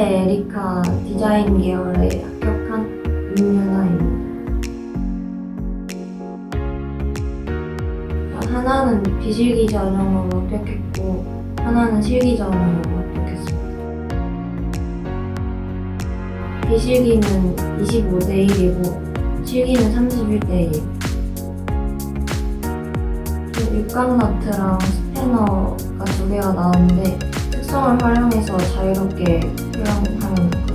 한양대 에리카 디자인 계열에 합격한 윤유나입니다. 하나는 비실기 전형으로 합격했고 하나는 실기 전형으로 합격했습니다. 비실기는 25대 1이고 실기는 31대 1. 육각너트랑 스패너가 두 개가 나왔는데 특성을 활용해서 자유롭게 표현하면 되고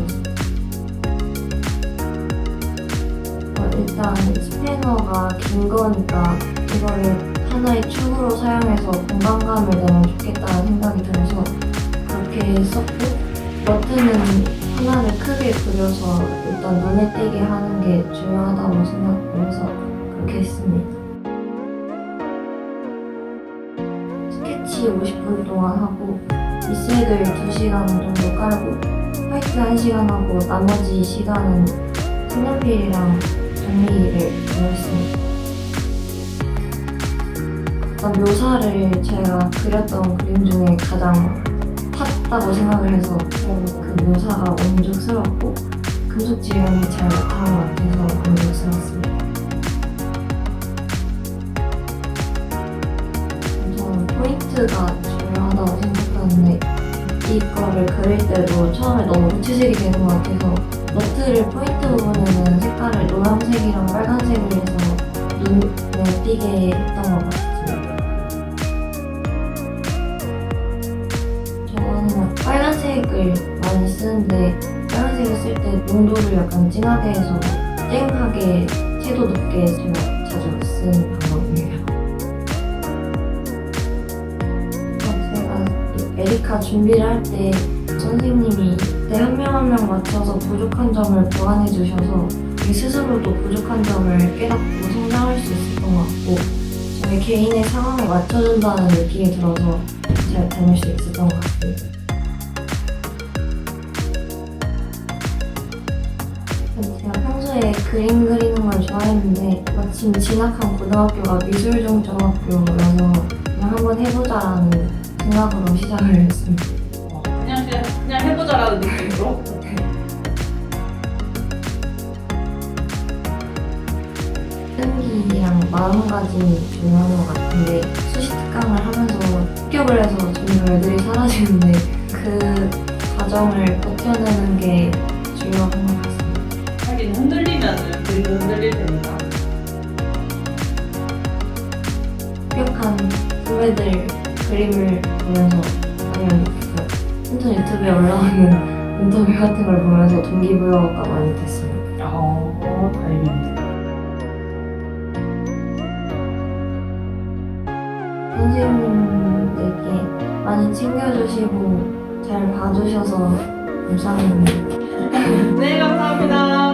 어, 일단 스패너가 긴 거니까 이거를 하나의 축으로 사용해서 공간감을 내면 좋겠다는 생각이 들어서 그렇게 썼고 너트는 하나를 크게 그려서 일단 눈에 띄게 하는 게 중요하다고 생각을 해서 그렇게 했습니다. 스케치 50분 동안 하고 밑색을 2시간 정도 깔고 화이트 1시간 하고 나머지 시간은 색연필이랑 정리를. 일단 묘사를 제가 그렸던 그림 중에 가장 탔다고 생각을 해서 그 묘사가 원죽스럽고 금속 지형이 잘 나타난 것 같아서 원죽스럽습니다. 저는 포인트가 이거를 그릴 때도 처음에 너무 구체적이 되는 것 같아서 너트를 포인트 부분에는 색깔을 노란색이랑 빨간색을 해서 눈에 띄게 했던 것 같습니다. 저는 빨간색을 많이 쓰는데 빨간색을 쓸 때 농도를 약간 진하게 해서 쨍하게 채도 높게 제가 자주 쓰는 방 이 에리카 준비를 할 때 선생님이 그때 한명 한 명 맞춰서 부족한 점을 보완해 주셔서 이 스스로도 부족한 점을 깨닫고 성장할 수 있었던 것 같고 저희 개인의 상황에 맞춰준다는 느낌이 들어서 잘 다닐 수 있었던 것 같습니다. 제가 평소에 그림 그리는 걸 좋아했는데 마침 진학한 고등학교가 미술종점학교여서 그냥 한번 해보자라는 생각으로 시작을 했습니다. 어, 그냥 그냥, 그냥 해보자라는 느낌으로. 끈기랑 마음가짐이 중요한 것 같은데 수시 특강을 하면서 합격을 해서 점점 애들이 사라지는데 그 과정을 버텨내는 게 중요한 것 같습니다. 하긴 흔들리면은 그림도 흔들릴 테니까. 합격한 후배들 그림을 보면서 아니면 그 인터넷 유튜브에 올라오는 인터뷰 같은 걸 보면서 동기부여가 많이 됐습니다. 어, 다행입니다. 선생님들께 많이 챙겨주시고 잘 봐주셔서 감사합니다. 네, 감사합니다.